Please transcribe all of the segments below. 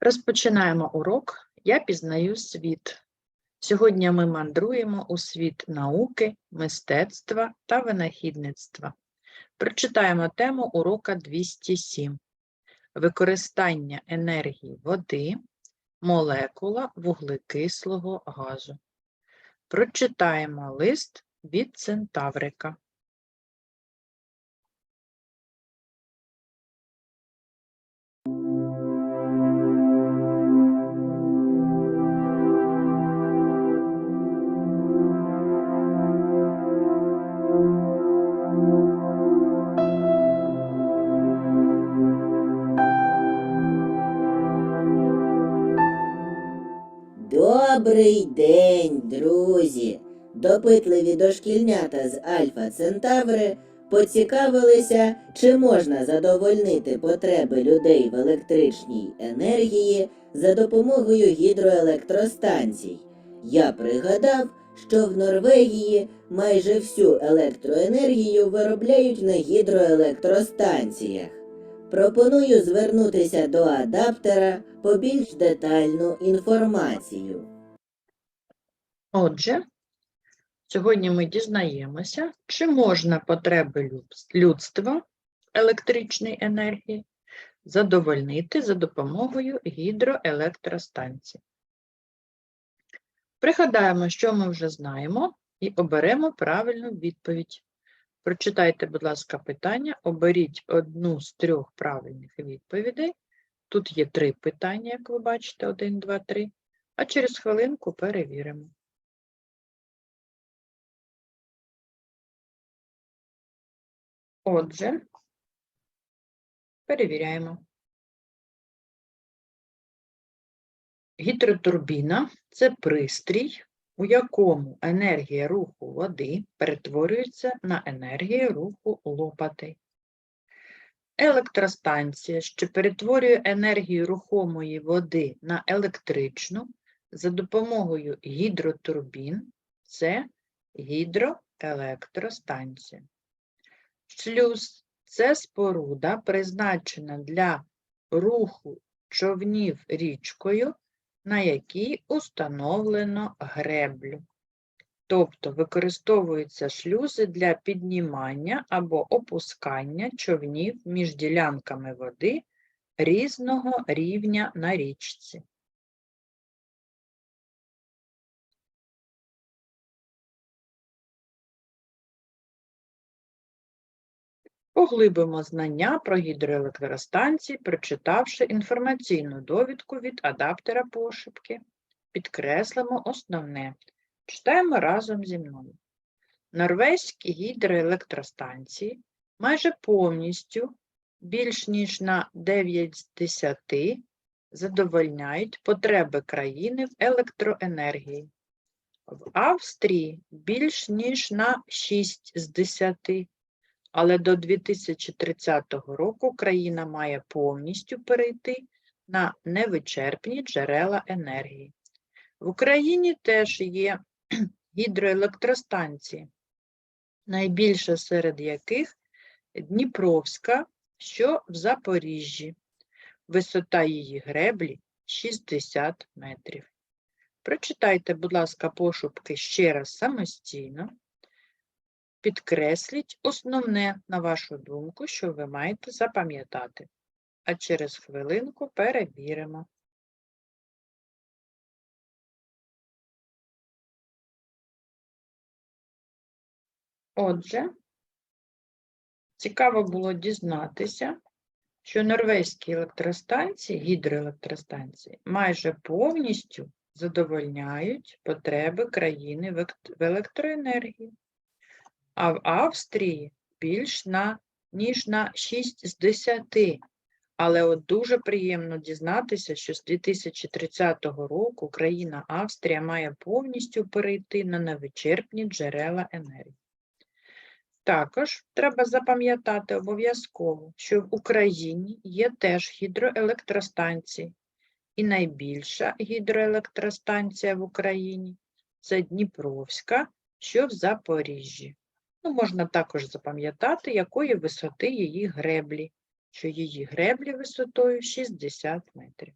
Розпочинаємо урок Я пізнаю світ. Сьогодні ми мандруємо у світ науки, мистецтва та винахідництва. Прочитаємо тему урока 207. Використання енергії води, молекула вуглекислого газу. Прочитаємо лист від Центаврика. Добрий день, друзі! Допитливі дошкільнята з Альфа Центаври поцікавилися, чи можна задовольнити потреби людей в електричній енергії за допомогою гідроелектростанцій. Я пригадав, що в Норвегії майже всю електроенергію виробляють на гідроелектростанціях. Пропоную звернутися до адаптера по більш детальну інформацію. Отже, сьогодні ми дізнаємося, чи можна потреби людства електричної енергії задовольнити за допомогою гідроелектростанцій. Пригадаємо, що ми вже знаємо, і оберемо правильну відповідь. Прочитайте, будь ласка, питання, оберіть одну з трьох правильних відповідей. Тут є три питання, як ви бачите, один, два, три. А через хвилинку перевіримо. Отже, перевіряємо. Гідротурбіна це пристрій, у якому енергія руху води перетворюється на енергію руху лопатей. Електростанція, що перетворює енергію рухомої води на електричну за допомогою гідротурбін, це гідроелектростанція. Шлюз це споруда, призначена для руху човнів річкою, на якій установлено греблю. Тобто використовуються шлюзи для піднімання або опускання човнів між ділянками води різного рівня на річці. Поглибимо знання про гідроелектростанції, прочитавши інформаційну довідку від адаптера пошепки. Підкреслимо основне. Читаємо разом зі мною. Норвезькі гідроелектростанції майже повністю, більш ніж на 9 з 10, задовольняють потреби країни в електроенергії. В Австрії більш ніж на 6 з 10, але до 2030 року країна має повністю перейти на невичерпні джерела енергії. В Україні теж є гідроелектростанції, найбільша серед яких Дніпровська, що в Запоріжжі. Висота її греблі 60 метрів. Прочитайте, будь ласка, пошупки ще раз самостійно. Підкресліть основне, на вашу думку, що ви маєте запам'ятати. А через хвилинку перевіримо. Отже, цікаво було дізнатися, що норвезькі електростанції, гідроелектростанції, майже повністю задовольняють потреби країни в електроенергії, а в Австрії більш на, ніж на 6 з 10. Але от дуже приємно дізнатися, що з 2030 року країна Австрія має повністю перейти на невичерпні джерела енергії. Також треба запам'ятати обов'язково, що в Україні є теж гідроелектростанції, і найбільша гідроелектростанція в Україні це Дніпровська, що в Запоріжжі. Ну, можна також запам'ятати, якої висоти її греблі, що її греблі висотою 60 метрів.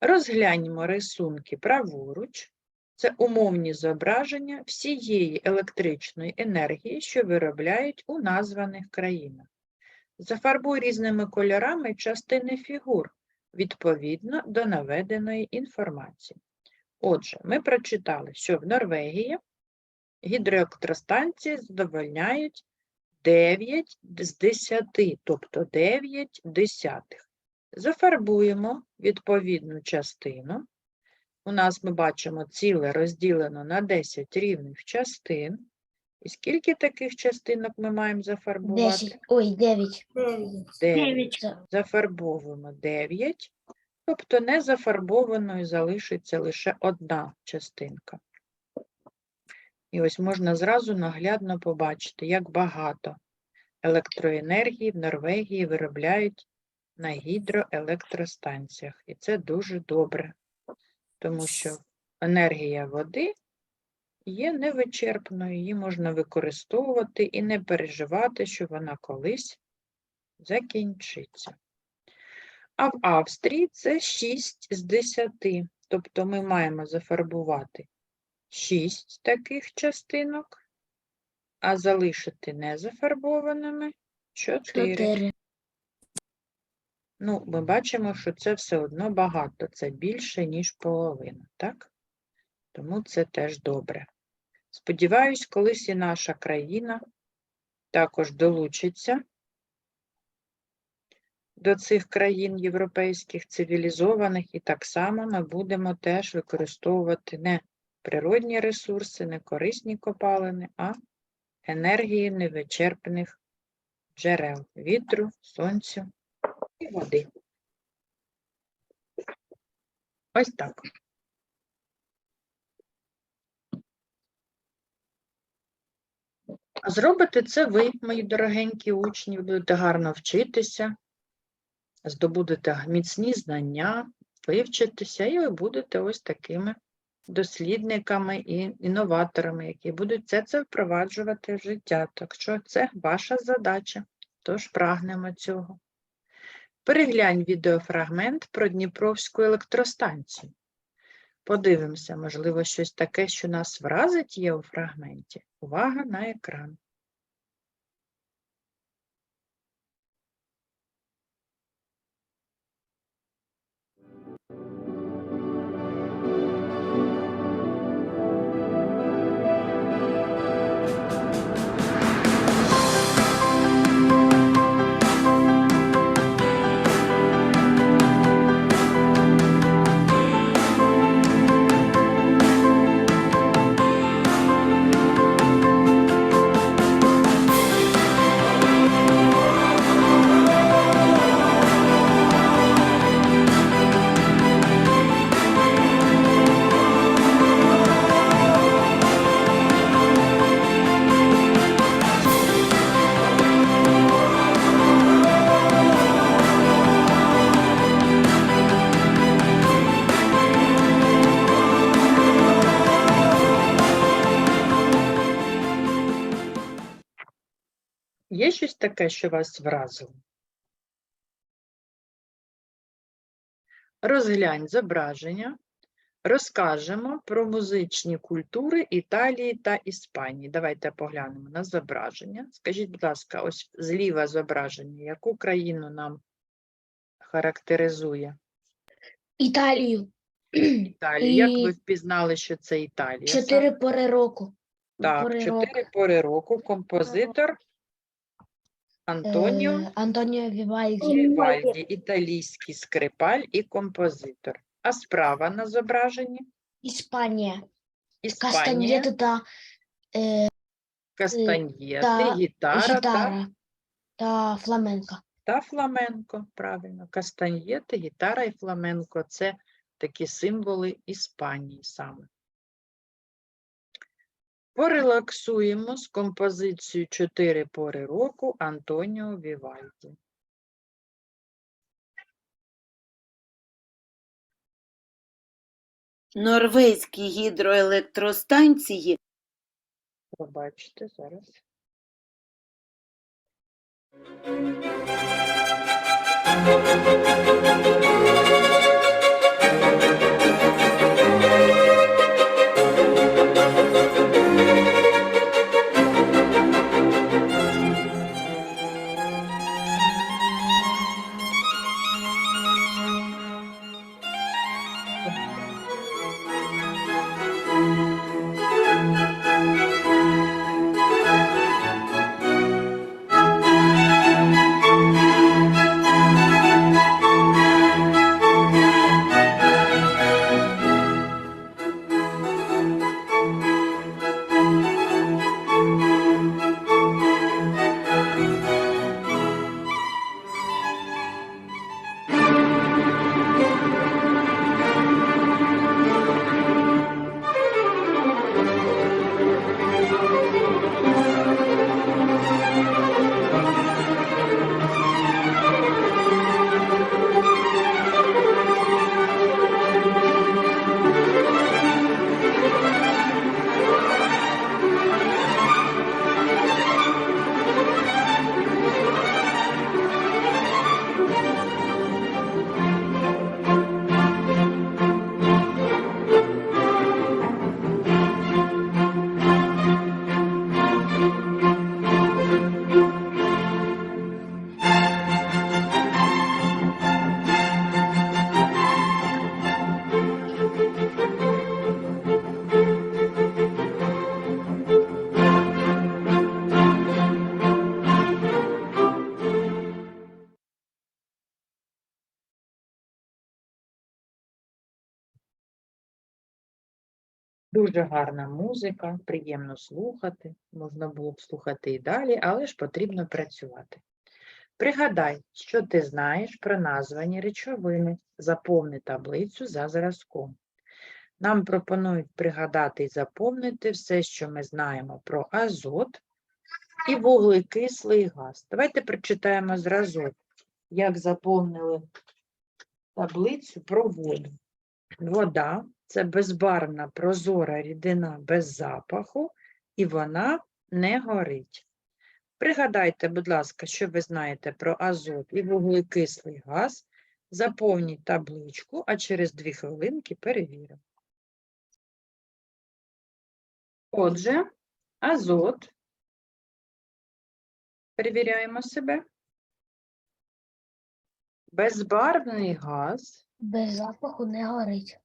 Розгляньмо рисунки праворуч. Це умовні зображення всієї електричної енергії, що виробляють у названих країнах. Зафарбуй різними кольорами частини фігур відповідно до наведеної інформації. Отже, ми прочитали, що в Норвегії гідроелектростанції задовольняють 9 з 10, тобто 9 десятих. Зафарбуємо відповідну частину. У нас ми бачимо ціле розділено на 10 рівних частин. І скільки таких частинок ми маємо зафарбувати? Десять. Ой, дев'ять. 9. Це- Зафарбовуємо 9, тобто не зафарбованою залишиться лише одна частинка. І ось можна зразу наглядно побачити, як багато електроенергії в Норвегії виробляють на гідроелектростанціях. І це дуже добре, тому що енергія води є невичерпною, її можна використовувати і не переживати, що вона колись закінчиться. А в Австрії це 6 з 10. Тобто ми маємо зафарбувати 6 таких частинок, а залишити незафарбованими 4. Чотири. Ну, ми бачимо, що це все одно багато, це більше, ніж половина, так? Тому це теж добре. Сподіваюсь, колись і наша країна також долучиться до цих країн європейських цивілізованих, і так само ми будемо теж використовувати не природні ресурси, не корисні копалини, а енергії невичерпних джерел вітру, сонцю і води. Ось так. Зробите це ви, мої дорогенькі учні, будете гарно вчитися, здобудете міцні знання, вивчитеся, і ви будете ось такими дослідниками і інноваторами, які будуть це, це впроваджувати в життя. Так що це ваша задача, тож прагнемо цього. Переглянь відеофрагмент про Дніпровську електростанцію. Подивимося, можливо, щось таке, що нас вразить є у фрагменті. Увага на екран. Таке, що вас вразило? Розглянь зображення. Розкажемо про музичні культури Італії та Іспанії. Давайте поглянемо на зображення. Скажіть, будь ласка, ось зліва зображення, яку країну нам характеризує? Італію. Італію. Як ви впізнали, що це Італія? Чотири пори року. Так, Пори року. чотири пори року. Композитор Антоніо Е, Антоніо Вівальді. Вівальді, італійський скрипаль і композитор. А справа на зображенні Іспанія. Іспанія, Кастаньєти та кастаньєти, та гітара та, гітара. Та фламенко. та фламенко. Правильно, кастаньєти, гітара і фламенко це такі символи Іспанії саме. Порелаксуємо з композицією «Чотири пори року Антоніо Вівальді. Норвезькі гідроелектростанції Пробачте зараз. Дуже гарна музика, приємно слухати. Можна було б слухати і далі, але ж потрібно працювати. Пригадай, що ти знаєш про названі речовини. Заповни таблицю за зразком. Нам пропонують пригадати і заповнити все, що ми знаємо про азот і вуглекислий газ. Давайте прочитаємо зразок, як заповнили таблицю про воду. Вода це безбарвна прозора рідина без запаху, і вона не горить. Пригадайте, будь ласка, що ви знаєте про азот і вуглекислий газ. Заповніть табличку, а через дві хвилинки перевіримо. Отже, азот. Перевіряємо себе. Безбарвний газ. Без запаху не горить.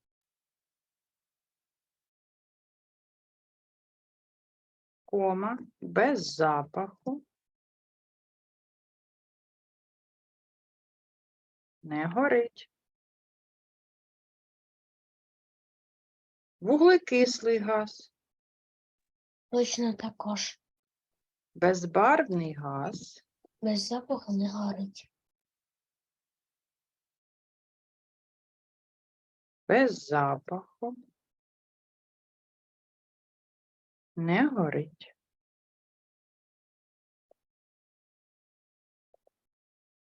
кома, без запаху. Не горить. Вуглекислий газ, Точно також. безбарвний газ, Без запаху не горить. Без запаху. Не горить.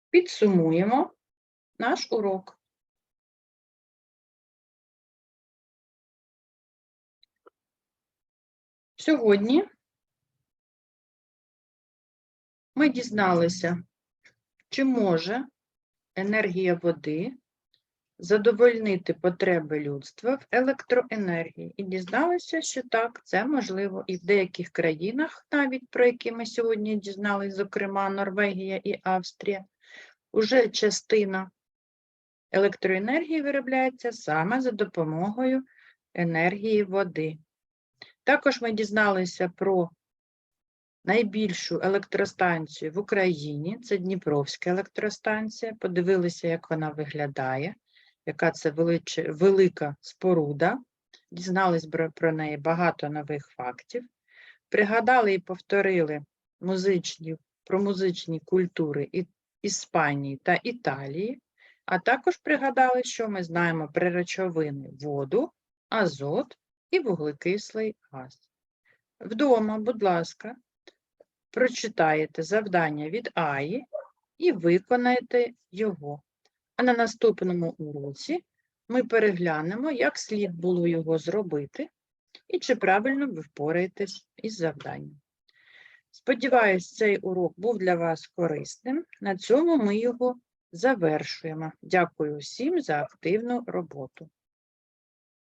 Підсумуємо наш урок. Сьогодні ми дізналися, чи може енергія води задовольнити потреби людства в електроенергії. І дізналися, що так, це можливо і в деяких країнах, навіть про які ми сьогодні дізнались, зокрема Норвегія і Австрія, уже частина електроенергії виробляється саме за допомогою енергії води. Також ми дізналися про найбільшу електростанцію в Україні, це Дніпровська електростанція. Подивилися, як вона виглядає, яка це величе- велика споруда. Дізнались про неї багато нових фактів. Пригадали і повторили музичні, про музичні культури Іспанії та Італії, а також пригадали, що ми знаємо про речовини воду, азот і вуглекислий газ. Вдома, будь ласка, прочитаєте завдання від Аї і виконаєте його. А на наступному уроці ми переглянемо, як слід було його зробити і чи правильно ви впораєтесь із завданням. Сподіваюсь, цей урок був для вас корисним. На цьому ми його завершуємо. Дякую всім за активну роботу.